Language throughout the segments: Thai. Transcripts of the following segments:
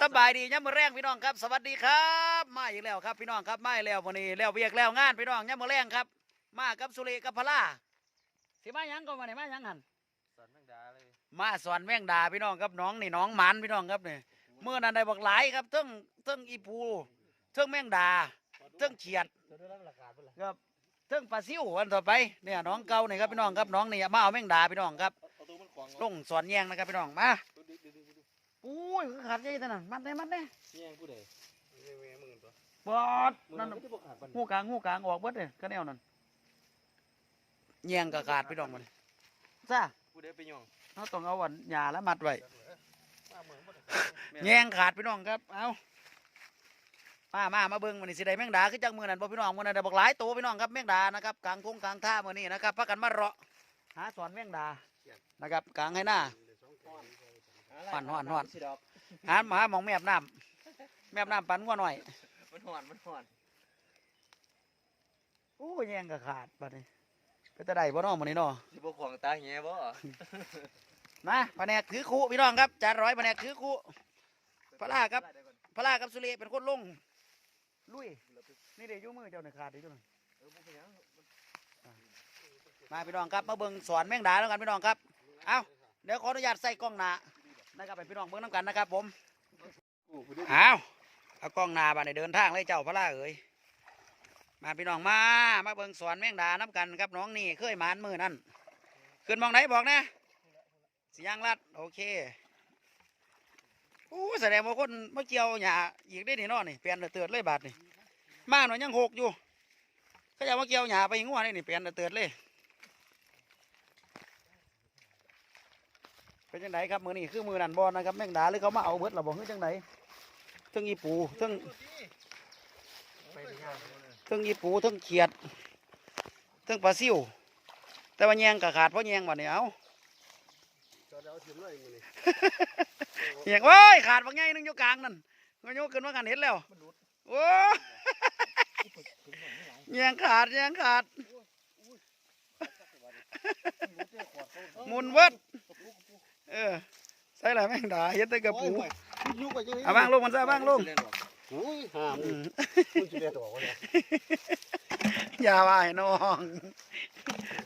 สบายดีย่ำมือแรงพี่น้องครับ สวัสดีครับ มาอีกแล้วครับพี่น้องครับมาอีกแล้ววันนี้แล้วเวียกแล้วงานพี่น้องย่ำมือแรงครับ มากับสุริกับพลาสิมาหยังก็มาเนี่ยมาหยังหันสอนแมงดาเลยมาสอนแม่งดาพี่น้องครับน้องนี่น้องหมันพี่น้องครับเนี่ยเมื่อนั้นได้บอกหลายครับเทิงเทิงอีปูเทิงแม่งดาเทิงเขียดจะได้รับราคาเท่าไหร่ครับเทิงปลาซิวอันต่อไปเนี่ยน้องเก่านี่ครับพี่น้องครับน้องนี่มาเอาแม่งดาพี่น้องครับเอาตัวมันขวางลงสอนแยงนะครับพี่น้องมาดูดิดูดิดูดิ อุ้ยขาดใจท่านั้นมัดได้มัดได้แย่งผู้ใดแย่งแย่งมึงตัวบอดนั่นั่นนไม่ได้บอกขาดปันงูกลางงูกลางออกเบิดเลยก็แนวนั้นแยงกะขาดพี่น้องมันซ่าผู้ใดไปย่องเราต้องเอาวันหยาแล้วมัดไว้มาเหมือนบ่ได้แยงขาดพี่น้องครับ เอามามามาเบิ่งมันนี่สิได้แมงดาคือจังมือนั่นบ่พี่น้องมื้อนั้นได้บอกหลายตัวพี่น้องครับแมงดานะครับกลางทงกลางท่ามื้อนี้นะครับพักกันมาเราะหาสอนแมงดานะครับกลางให้หน้า ฮ้อนฮ้อนฮ้อนสิดอกหาหมาหมองแมบน้ำแมบน้ำปันงัวหน่อยมันห่อนมันห่อนโอ้ยแยงกะขาดบัดนี้ก็จะได้บ่น้องมื้อนี้เนาะสิบ่ของตาแหบ่มาแผนกถือคู่พี่น้องครับจานร้อยแผนกถือคู่พระราครับพระรากับสุเรเป็นคนลงลุยนี่เดี๋ยวอยุ่มือเจ้าหน่อยขาดเดี๋ยวเจ้าหน่อยมาพี่น้องครับมาเบิ่งสอนแมงดาแล้วกันพี่น้องครับ เอาเดี๋ยวขออนุญาตใส่กล้องหน้า นะครับไปพี่น้องเบิ่งน้ำกันนะครับ ผมเอาเอากล้องหน้าบาดในเดินทางเลยเจ้าพระราเอ๋ยมาพี่น้องมามาเบิ่งสอนแมงดาน้ำกันครับน้องนี่เคยหมานมือนั่นขึ้นมองไหนบอกนะสียางลัดโอเคโอ้แสดงว่าคนมาเกี่ยวหญ้าอีกได้นี่เนาะนี่เปลี่ยนเตือดเลยบาดนี่มาหน่อยยังหกอยู่เขาจะมาเกี่ยวหญ้าไปงัวนี่นี่เปลี่ยนเตือดเลย เป็นจังไดครับมือนี่คือมือนันบอลนะครับแม่งดาหรือเขามาเอาเบิดเราบอกคือจังไดเทั้งอีปูเทั้งไปที่งานเทั้งอีปูเทั้งเขียดเทั้งปลาซิวแต่ว่าแยงกะขาดเพราะแยงบัดนี่เอาจะเอาถิ่มเลยมื้อนี้แยงโอ้ยขาดบางไงนึงอยู่กลางนั่นมันโยกขึ้นมากันเห็นแล้วโอ้แยงขาดแยงขาดหมุนเวิด เออใส่อะไรแม่งด่าเฮ็ดแต่กระปูยุกไปจังเอาบ้างลงมันซะบ้างลงโอ้ยห้ามอืมคุณสิได้ตัวบ่เนี่ยอย่าว่าให้น้อง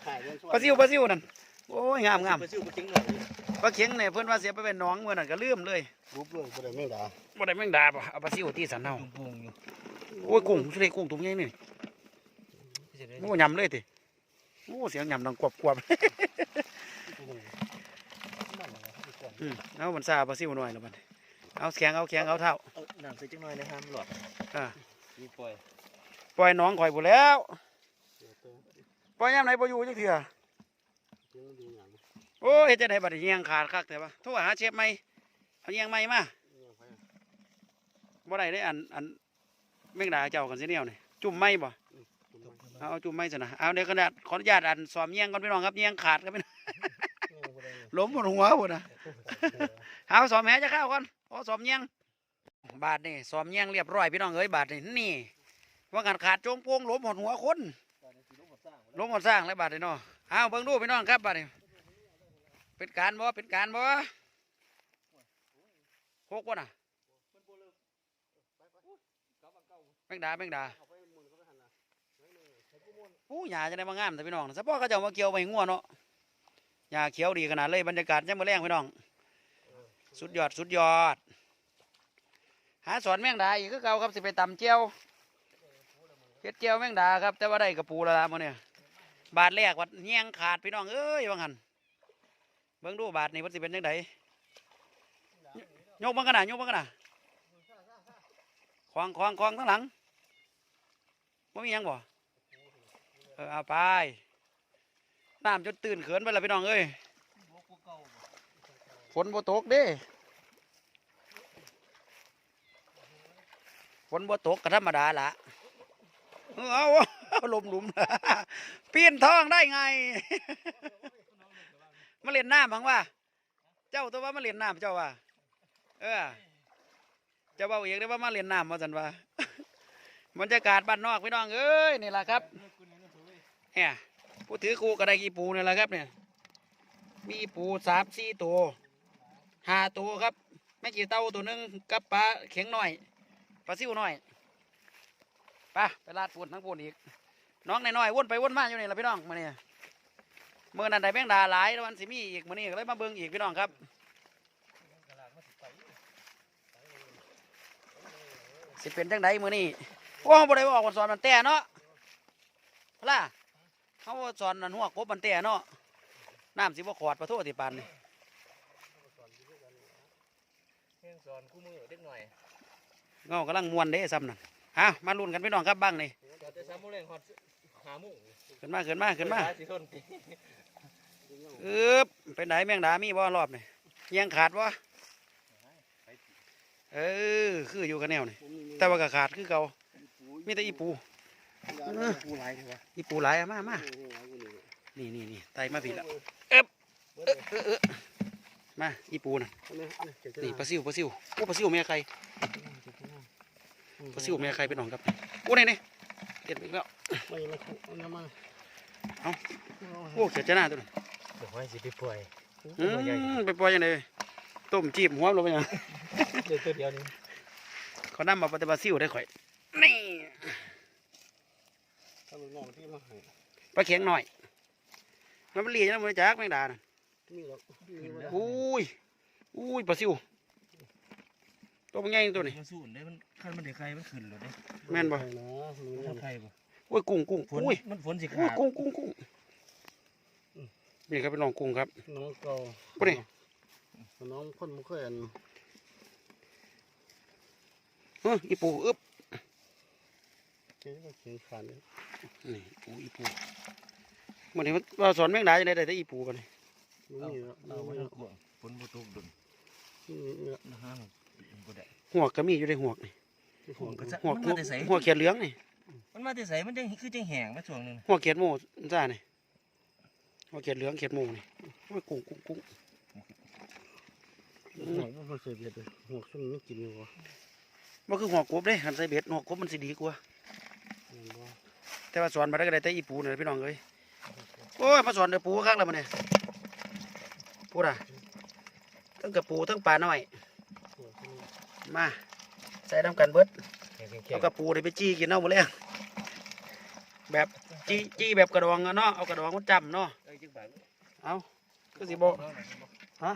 ขายเงินส่วนปลาซิวปลาซิวนั่นโอ้ยงามงามไปซื้อบ่จริงหน่อยปลาเข็งเนี่ยเพิ่นว่าเสียไปเป็นน้องเมื่อนั่นก็ลืมเลยบุบเลยบ่ได้แมงดาบ่ได้แม่งด่าป่ะเอาปลาซิวที่สันเฮาปุงอยู่โอ้ยกุ้งสุดเลยกุ้งตุ้มใหญ่นี่โอ้ยำเลยติโอ้เสียงยำดังกวบกวบ อืมเอามันซาปลาซิวหน่อยแล้วมันเอาแข็งเอาแข็งเอาเท่าเอาน้ำใส่จังหน่อยนะห้ามหลอดอ่ามีปล่อยปล่อยน้องข่อยหมดแล้วปล่อยยามไหนบ่อยู่จักเถื่อโอ้ยเฮ็ดจังไดบัดนี้เหียงขาดคักแต่ว่าโทรหาเชฟใหม่เอาเหียงใหม่มาบ่ได้ได้อันอันแมงดาเจ้ากันสิแนวนี่จุ่มไหมบ่เอาเอาจุ่มไหมซะนะเอาเดี๋ยวขนาดขออนุญาตอันซ้อมเหียงก่อนพี่น้องครับเหียงขาดครับพี่น้อง ล้มบนหัวพุ่นน่ะเอาซ้อมแหจะเข้าก่อนพอซ้อมเหียงบาดนี่ซ้อมเหียงเรียบร้อยพี่น้องเอ้ยบาดนี่นี่ ว่ากันขาดโจงโป้งล้มหดหัวคนล้มหดสร้างแล้วบาดนี่เนาะเอาเบิ่งดูพี่น้องครับบาดนี่เป็นการบ่เป็นการบ่หกวะน่ะแมงดาแมงดาอู้หญ้าจะได้มางามแต่พี่น้องสะพอเขาเจะมาเกี่ยวไปงัวเนาะ หญ้าเขียวดีขนาดเลยบรรยากาศยังมาแรงพี่น้อง สุดยอดสุดยอด หาสอนแมงดาอีกคือเก่าครับสิไปตำเจียวเฮ็ดเจียวแมงดาครับ แต่ว่าได้กระปูและละมื้อเนี่ยบาทแรกวัดแยงขาดพี่น้องเอ้ยว่างั้นเบิ่งดูบาทนี่มันสิเป็นจังไดยกมันกันน่ะยกมันกันน่ะควางควางควางทั้งหลังบ่มีหยังบ่เออเอาไป น้ำจนตื่นเขินไปและพี่น้องเอ้ยฝนบ่ตกเด้ฝนบ่ตกก็ธรรมดาละเอาเอาลมหลุมปีนท้องได้ไง มาเล่นน้ำบังว่า เจ้าตัวว่ามาเล่นน้ำเจ้าว่า เออเจ้าเบาเอกได้ว่ามาเล่นน้ำมาสันว่าบรรยากาศบ้านนอกพี่น้องเอ้ยนี่แหละครับเนี่ย ผู้ถือครูกระได้กี่ปูนี่แหละครับเนี่ย มีปูสามสี่ตัวห้าตัวครับไม่กี่เต้าตัวหนึงกับปลาเข็งหน่อยปลาซิวหน่อยไปไปลาดปูนทั้งปูนอีก น้องน้อยๆวนไปวนมาอยู่นี่ละพี่น้องมาเนี่ยเมื่อนันได้แมงดาหลายวันสิมีอีกมือนี้ก็เลยมาเบิ่งอีกพี่น้องครับสิเป็นจังไดมือนี้โอ้บ่ได้บอกวันสอนมันแต่เนาะพล่ะ เขาว่าสอนนันหัวกบมันแต่เนาะน้ำสิบ่ขอดประโทษติปานนี่เฮียงสอนคู่มือเด็กหน่อยเงากำลังมวนเด้ซ้ำนั่นฮะมาลุ้นกันพี่น้องครับบ้างนี่จอดแต่สามโมงแรงฮอดหาโมงขึ้นมาขึ้นมาขึ้นมาสิทนติอึบเป็นไหนแมงดามีบ่รอบนี่ยังขาดบ่เออคืออยู่กันแนวนี่แต่ว่าก็ขาดคือเก่ามีแต่อีปู กูหลายเลยวะอีปูหลายอะมามานี่นี่นี่ไตมาผิดละเอ๊บเอ๊ะเอ๊ะเอ๊ะมาอีปูน่ะนี่ปลาซิวปลาซิวโอ้ปลาซิวแม่ใครปลาซิวแม่ใครเป็นน้องครับโอ้นี่นี่เก็บอีกแล้วไม่มาคุเอาน้ำมาโอ้เขียดจะหน้าตัวนี้เดี๋ยวให้สิไปปล่อยอืมไปปล่อยยังไงต้มจีบหัวลงไปยังเดี๋ยวตัวเดียวนี้เขานำมาปฏิบัติซิวได้ข่อย นี่ ถ้ามั นน้องที่มาให้ปลาเข็งหน่อยมันเป็นเหลียนะมันจากแมงดาน่ะมีหรอกอุ้ยอุ้ยปลาซิวตัวมันใหญ่ตัวนี้มันสูนได้มันคันมันได้ใครมันขึ้นเลยเด้แม่นบ่นะมันใครบ่โอ้ยกุ้งกุ้งอุ้ยมันฝนสิอุ้ขาดกุ้งกุ้งกุ้งนี่ครับเป็นน้องกุ้งครับน้องเก่าบ่นี่น้องคนบ่เอันเฮ้ยอีปูอึบเจ๊ก็เขียนขาดเลย นี่ปูอีปูมันนี้มันว่าสอนแมงดาจะได้ได้แต่อีปูกันนี่มันมีแล้วเอาไว้แล้วฝนบ่ตกดุนนี่นี่นะฮะมันบ่ได้หัวกก็มีอยู่ในหัวกนี่หัวกระซะหัวกมันหัวมาแต่ไสหัวเขียดเหลืองนี่มันมาแต่ไสมันจังคือจังแห้งมาช่วงหนึงหัวเขียดโม่จ้านี่หัวเขียดเหลืองเขียดโม่นี่โอ้ยกุ้งกุ้งกุ้งหัวกมันบ่เคยเบียดเลยหัวกช่วงนี้มันกินอยู่บ่มันคือหัวกบเด้หันใส่เบ็ดหัวกบมันสิดีกว่า แม่นบ่แต่ว่าสอนมาได้ก็ได้แต่อีปูนี่แหละพี่น้องเอ้ยโอ้ยมาสอนเดือปูคักแล้วมันเนี่ยพูดอะทั้งกระปูทั้งปลาน้อยหัวกมันมาใส่น้ำกันเบิดแข็งเอากระปูนี่ไปจี้กินเอาหมดแล้วแบบจี้จี้แบบกระดองอะเนาะเอากระดองมันจำเนาะเอ้ยจังบาดเอาก็สิบอกฮะ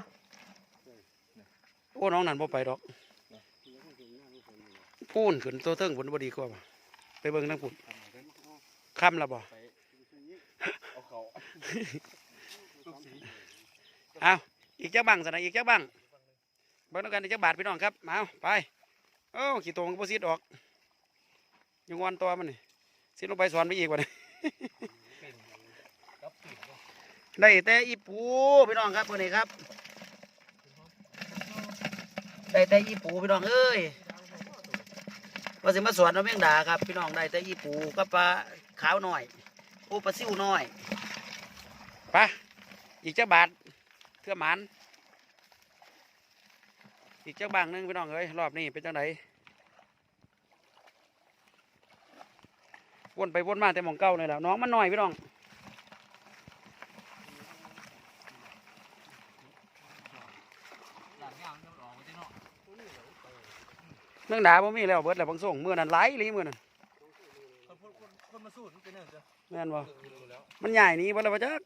โอ้น้องนั่นบ่ไปดอกพูนขึ้นตัวเทิงผลบ่ดีกว่าบ่ไปเบิ่งทั้งพุ่น ค่ำและบ่เอาเขาเอาอีกจักบังสนะอีกจักบังเบิ่งนำกันอีกจักบาทพี่น้องครับมาเอาไปโอ้ขี้โตมันก็บ่ซิดออกยังงอนตัวมันนี่ซิดลงไปสอนไปอีกว่านี่ได้แต่อีปูพี่น้องครับคนนี้ครับได้แต่อีปูพี่น้องเอ้ย ว่าสิมาสวนเราเมงดาครับ พี่น้องได้แต่อีปูกับปลาขาวหน่อยปูปลาซิวน้อยไปะอีกเจ้าบาทเทื่อหมันอีกเจ้าบางนึงพี่น้องเอ้ยรอบนี้เป็นจังไดวนไปวนมาแต่หมองเก้าเลยแล้วน้องมันหน่อยพี่น้อง หลังยางมันออกมาที่นอก เมืองดาบ่มีแล้วเบิดแล้วบางส่งมื้อนั้นหลายอีหลีมื้อนั้นคนคนคนคนมาสู้มันเป็นเรื่องจ้ะแม่นบ่รู้แล้วมันใหญ่หนี้บ่แล้วบ่จัก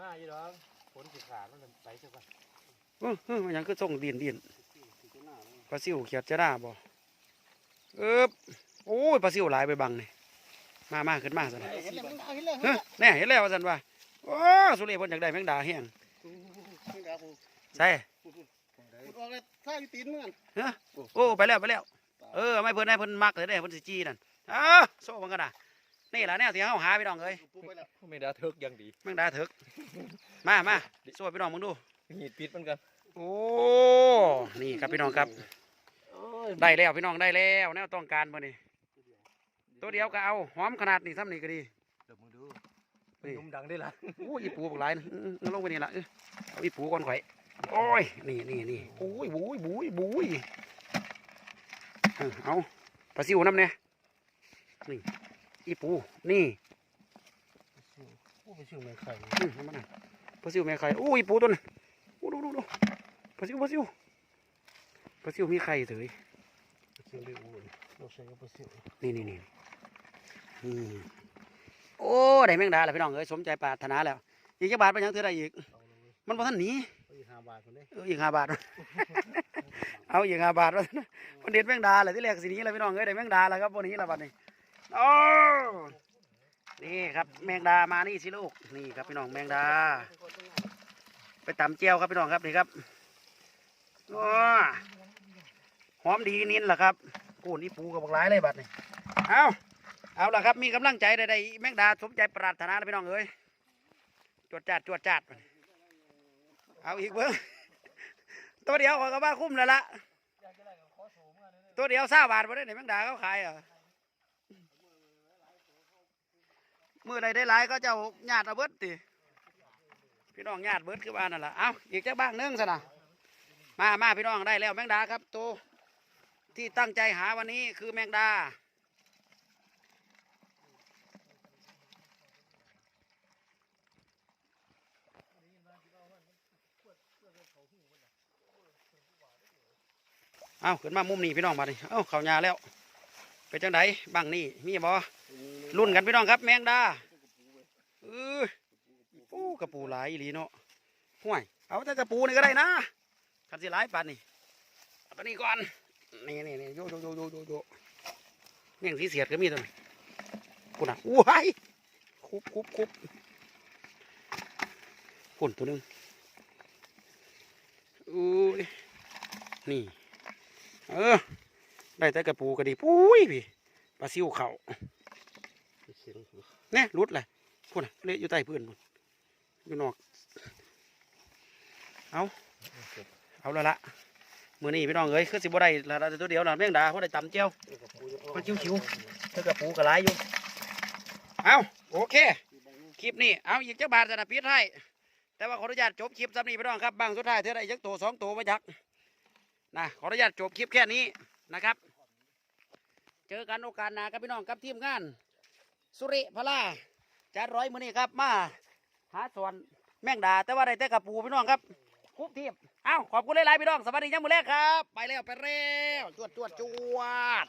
มาอยู่ดอกฝนสิขาดมันไปซะก่อนอื้ออื้อมันหยังคือส่งดินดินปลาซิวเขียดจะได้บ่เอ๊บโอ้ยปลาซิวหลายไปบังนี่มามาขึ้นมาซั่นน่ะเห็นแล้วมันเอาเห็นแล้วเฮ้ยแน่เห็นแล้วว่าซั่นว่าโอ้สุเรยเพิ่นอยากได้แมงดาแห้งไม่ได้กูใช่พูด ออกเลยถ้าอยู่ตีนเหมือนเฮ้ยโอ้ไปแล้วไปแล้ว เออไม่เพิ่นให้เพิ่นมักเลยเด้เพิ่นสิจี้นั่นอ้าโซ่มันกันน่ะนี่ล่ะแนวที่เฮาหาพี่น้องเอ้ยปุ๊บไปแล้วไม่ได้เทิกยังดีแมงดาถึกมามาโซ่พี่น้องมึงดูหีดปิดมันกันโอ้นี่ครับพี่น้องครับโอ้ยได้แล้วพี่น้องได้แล้วแนวต้องการมานี่ตัวเดียวก็เอาหอมขนาดนี้ซ้ำนี่ก็ดีเดี๋ยวมึงดูนี่นุ่มดังได้ละโอ้ยอีปูบักหลายนะอื้ออื้อลงไปนี่ละเอ้ยเอาอีปูก่อนข่อย โอ้ย นี่นี่นี่โอ้ยบุยบุยบุยเออเอาปลาซิวน้ำเนี่ยนี่ อีปู นี่โอ้ไปชื่อแม่ไข่อื้อเอามาหน่อยปลาซิวแม่ไข่โอ้ยอีปูตัวนึงโอ้ดูดูดูปลาซิวปลาซิวลาซิวมีไข่เถยเสียงเรียกอุ่นเราใช้กับเสียงนี่นี่นี่อืมโอ้ ได้แมงดาแล้วพี่น้องเอ้ย สมใจปรารถนาแล้ว อีกจักบาทไปยังเธอได้อีกเอาเลยมันบ่ทันหนีเอาอีกห้าบาทคนนี้เอออีกห้าบาท เอาอีกห้าบาทวะมันเด็ดแมงดาเลยที่แรกสินี้แล้วพี่น้องเอ้ยได้แมงดาแล้วครับวันนี้ล้วบัดนี้โอ้นี่ครับแมงดามานี่สิลูกนี่ครับพี่น้องแมงดา ไปตำเจียวครับพี่น้องครับนี่ครับว้าหอมดีนินล่ะครับโอ้นี่ปูกับบักหลายเลยบัดนี้เอาเอาละครับมีกำลังใจใดๆแมงดาสมใจปรารถนานะพี่น้องเอ้ยจวดจัดจวดจัด เอาอีกเบิ้งตัวเดียวขอยก็ว่าคุ้มแล้วละตัวเดียวเศร้าบาทมาได้ไหนแมงดาเขาขายอะมือใดได้หลายก็เจ้าญาติเอาเบิดติพี่น้องญาติเบิดคือบ้านนั่นแหละเอาอีกจักบ้างนึงซะนะมามาพี่น้องได้แล้วแมงดาครับตัวที่ตั้งใจหาวันนี้คือแมงดา เอาขึ้นมามุมนี้พี่น้องมาดิเอ้าเขาหยาแล้ว เป็นจังไดบ้างนี่มีบ่รุ่นกันพี่น้องครับ แมงดาเออโอ้กระปูหลายอีหลีเนาะห่วย เอาแต่กระปูนี่ก็ได้นะคันสิหลายปานนี่เอาตัวนี้ก่อนนี่นี่นี่โยโยโยโยโยโยเมี่ยงสีเสียดก็มีตัวนี้กูน่ะว้ายคุบคุบคุบปุ่นตัวหนึงอุ้ยนี่ เออ ได้แต่กระปูก็ดีปุ้ยพี่ปลาซิวเขาเสียงเน่รุดเลยพุ่นะเละอยู่ใต้พื้นพุ่นอยู่นอก เอาเอาและละมือนี้พี่น้องเอ้ยคือสิบ่ได้ละละตัวเดียวละแมงดาเพราะได้ตำเจียวมันชิวเท่ากับปูกระไรอยู่ เอาโอเค คลิปนี้ เอาอีกจักบาทจะนะพีดให้แต่ว่าขออนุญาตจบคลิปซ้ำนี้พี่น้องครับบางสุดท้ายเท่าไรจักตัวสองตัวมาจัก นะขออนุญาตจบคลิปแค่นี้นะครับ เจอกันโอกาสหน้าครับพี่น้องกับทีมงาน สุริพลาจัดร้อยมือนี้ครับ มาหาส่วนแมงดา แต่ว่าได้แต่กับปูพี่น้องครับคุบทีมเอ้าขอบคุณหลายๆพี่น้องสวัสดียังมือแรกครับ ไปแล้วไปแล้วจวดจวดจวด